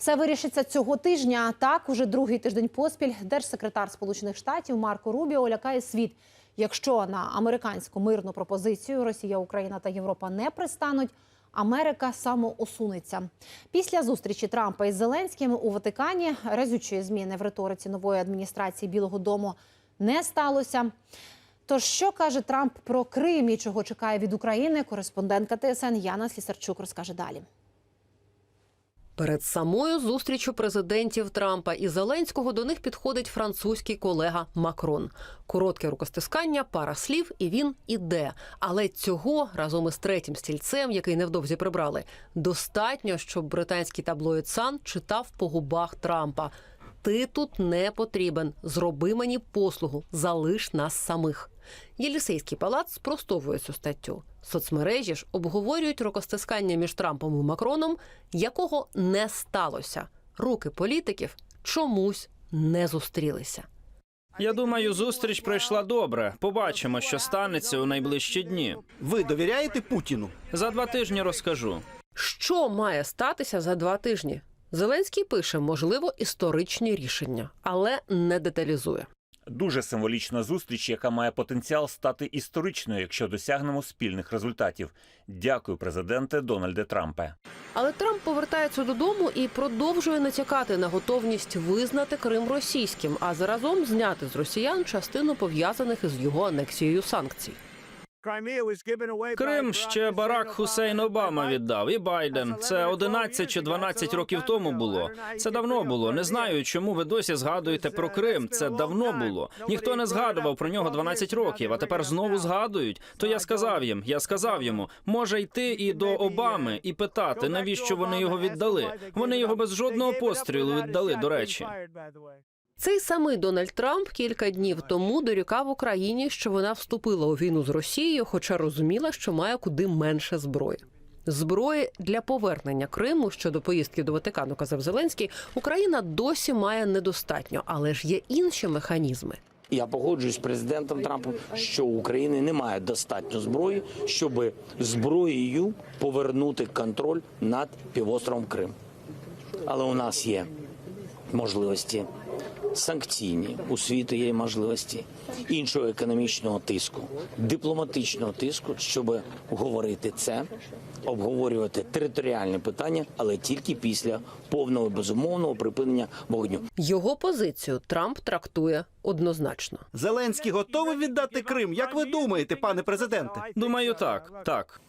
Все вирішиться цього тижня. Так, уже другий тиждень поспіль держсекретар Сполучених Штатів Марко Рубіо лякає світ. Якщо на американську мирну пропозицію Росія, Україна та Європа не пристануть, Америка самоусунеться. Після зустрічі Трампа із Зеленським у Ватикані разючої зміни в риториці нової адміністрації Білого Дому не сталося. Тож, що каже Трамп про Крим і чого чекає від України? Кореспондентка ТСН Яна Слісарчук розкаже далі. Перед самою зустрічю президентів Трампа і Зеленського до них підходить французький колега Макрон. Коротке рукостискання, пара слів, і він іде. Але цього разом із третім стільцем, який невдовзі прибрали, достатньо, щоб британський таблоїд Сан читав по губах Трампа. Ти тут не потрібен. Зроби мені послугу, залиш нас самих. Єлісейський палац спростовує цю статтю. Соцмережі ж обговорюють рукостискання між Трампом і Макроном, якого не сталося. Руки політиків чомусь не зустрілися. Я думаю, зустріч пройшла добре. Побачимо, що станеться у найближчі дні. Ви довіряєте Путіну? За два тижні розкажу. Що має статися за два тижні? Зеленський пише, можливо, історичні рішення, але не деталізує. Дуже символічна зустріч, яка має потенціал стати історичною, якщо досягнемо спільних результатів. Дякую, президенте Дональде Трампе. Але Трамп повертається додому і продовжує натякати на готовність визнати Крим російським, а заразом зняти з росіян частину пов'язаних із його анексією санкцій. Крим ще Барак Хусейн Обама віддав, і Байден. Це 11 чи 12 років тому було. Це давно було. Не знаю, чому ви досі згадуєте про Крим. Це давно було. Ніхто не згадував про нього 12 років, а тепер знову згадують. То я сказав їм, я сказав йому, може йти і до Обами і питати, навіщо вони його віддали. Вони його без жодного пострілу віддали. До речі. Цей самий Дональд Трамп кілька днів тому дорікав Україні, що вона вступила у війну з Росією, хоча розуміла, що має куди менше зброї. Зброї для повернення Криму щодо поїздки до Ватикану, казав Зеленський, Україна досі має недостатньо, але ж є інші механізми. Я погоджуюсь з президентом Трампом, що у України немає достатньо зброї, щоб зброєю повернути контроль над півостровом Крим. Але у нас є можливості санкційні, у світу є можливості іншого економічного тиску, дипломатичного тиску, щоб говорити це, обговорювати територіальні питання, але тільки після повного і безумовного припинення вогню. Його позицію Трамп трактує однозначно. Зеленський готовий віддати Крим. Як ви думаєте, пане президенте? Думаю, так, так.